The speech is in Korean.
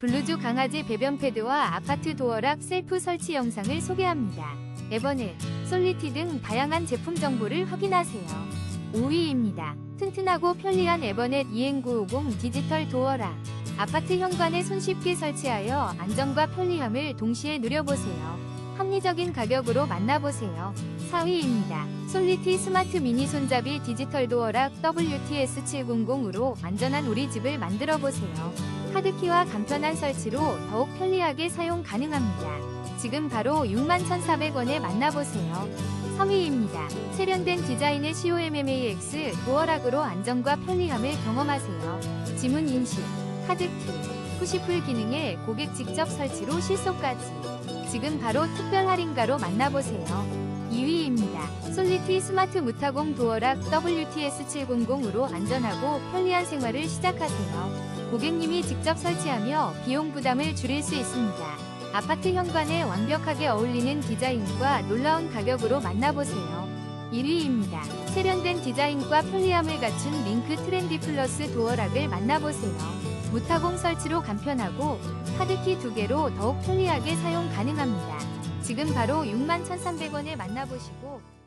블루주 강아지 배변 패드와 아파트 도어락 셀프 설치 영상을 소개합니다. 에버넷, 솔리티 등 다양한 제품 정보를 확인하세요. 5위입니다. 튼튼하고 편리한 에버넷 2N950 디지털 도어락. 아파트 현관에 손쉽게 설치하여 안정과 편리함을 동시에 누려보세요. 합리적인 가격으로 만나보세요. 4위입니다. 솔리티 스마트 미니 손잡이 디지털 도어락 WTS700으로 안전한 우리 집을 만들어 보세요. 카드키와 간편한 설치로 더욱 편리하게 사용 가능합니다. 지금 바로 61,400원에 만나보세요. 3위입니다. 세련된 디자인의 COMMAX 도어락으로 안정과 편리함을 경험하세요. 지문 인식, 카드키, 푸시풀 기능에 고객 직접 설치로 실속까지. 지금 바로 특별 할인가로 만나보세요. 2위입니다. 솔리티 스마트 무타공 도어락 WTS700으로 안전하고 편리한 생활을 시작하세요. 고객님이 직접 설치하며 비용 부담을 줄일 수 있습니다. 아파트 현관에 완벽하게 어울리는 디자인과 놀라운 가격으로 만나보세요. 1위입니다. 세련된 디자인과 편리함을 갖춘 링크 트렌디 플러스 도어락을 만나보세요. 무타공 설치로 간편하고 카드키 두 개로 더욱 편리하게 사용 가능합니다. 지금 바로 61,300원에 만나보시고